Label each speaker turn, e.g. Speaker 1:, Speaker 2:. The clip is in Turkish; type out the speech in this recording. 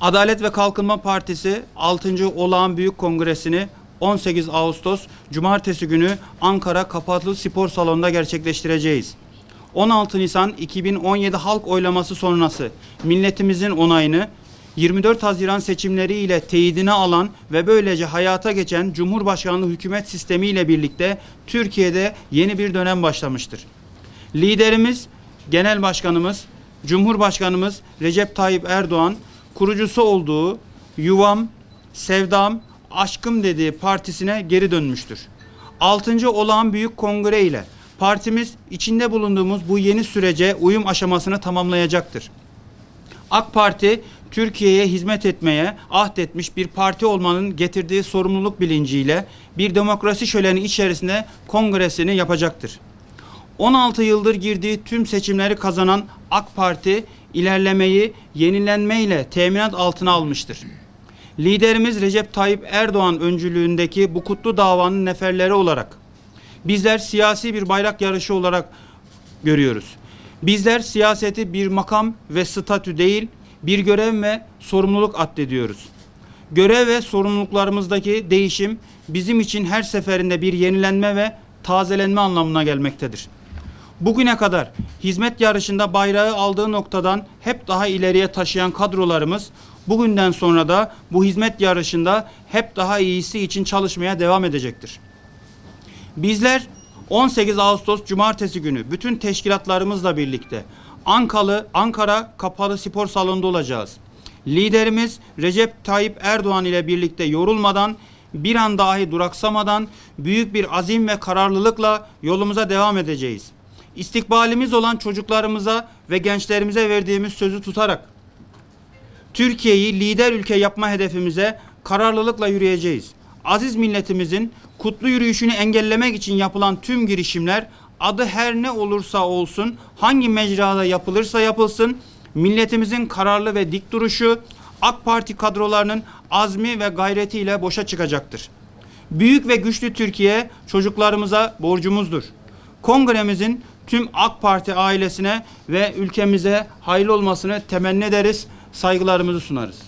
Speaker 1: Adalet ve Kalkınma Partisi 6. Olağan Büyük Kongresini 18 Ağustos Cumartesi günü Ankara Kapatılı Spor Salonu'nda gerçekleştireceğiz. 16 Nisan 2017 halk oylaması sonrası milletimizin onayını 24 Haziran seçimleri ile teyidini alan ve böylece hayata geçen Cumhurbaşkanlığı hükümet sistemi ile birlikte Türkiye'de yeni bir dönem başlamıştır. Liderimiz, Genel Başkanımız, Cumhurbaşkanımız Recep Tayyip Erdoğan kurucusu olduğu Yuvam, Sevdam, Aşkım dediği partisine geri dönmüştür. 6. Olağan Büyük Kongre ile partimiz içinde bulunduğumuz bu yeni sürece uyum aşamasını tamamlayacaktır. AK Parti Türkiye'ye hizmet etmeye ahdetmiş bir parti olmanın getirdiği sorumluluk bilinciyle bir demokrasi şöleni içerisinde kongresini yapacaktır. 16 yıldır girdiği tüm seçimleri kazanan AK Parti ilerlemeyi yenilenmeyle teminat altına almıştır. Liderimiz Recep Tayyip Erdoğan öncülüğündeki bu kutlu davanın neferleri olarak bizler siyasi bir bayrak yarışı olarak görüyoruz. Bizler siyaseti bir makam ve statü değil, bir görev ve sorumluluk addediyoruz. Görev ve sorumluluklarımızdaki değişim bizim için her seferinde bir yenilenme ve tazelenme anlamına gelmektedir. Bugüne kadar hizmet yarışında bayrağı aldığı noktadan hep daha ileriye taşıyan kadrolarımız bugünden sonra da bu hizmet yarışında hep daha iyisi için çalışmaya devam edecektir. Bizler 18 Ağustos Cumartesi günü bütün teşkilatlarımızla birlikte Ankalı, Ankara Kapalı Spor Salonu'nda olacağız. Liderimiz Recep Tayyip Erdoğan ile birlikte yorulmadan, bir an dahi duraksamadan büyük bir azim ve kararlılıkla yolumuza devam edeceğiz. İstikbalimiz olan çocuklarımıza ve gençlerimize verdiğimiz sözü tutarak Türkiye'yi lider ülke yapma hedefimize kararlılıkla yürüyeceğiz. Aziz milletimizin kutlu yürüyüşünü engellemek için yapılan tüm girişimler adı her ne olursa olsun, hangi mecrada yapılırsa yapılsın, milletimizin kararlı ve dik duruşu AK Parti kadrolarının azmi ve gayretiyle boşa çıkacaktır. Büyük ve güçlü Türkiye çocuklarımıza borcumuzdur. Kongremizin tüm AK Parti ailesine ve ülkemize hayırlı olmasını temenni ederiz, saygılarımızı sunarız.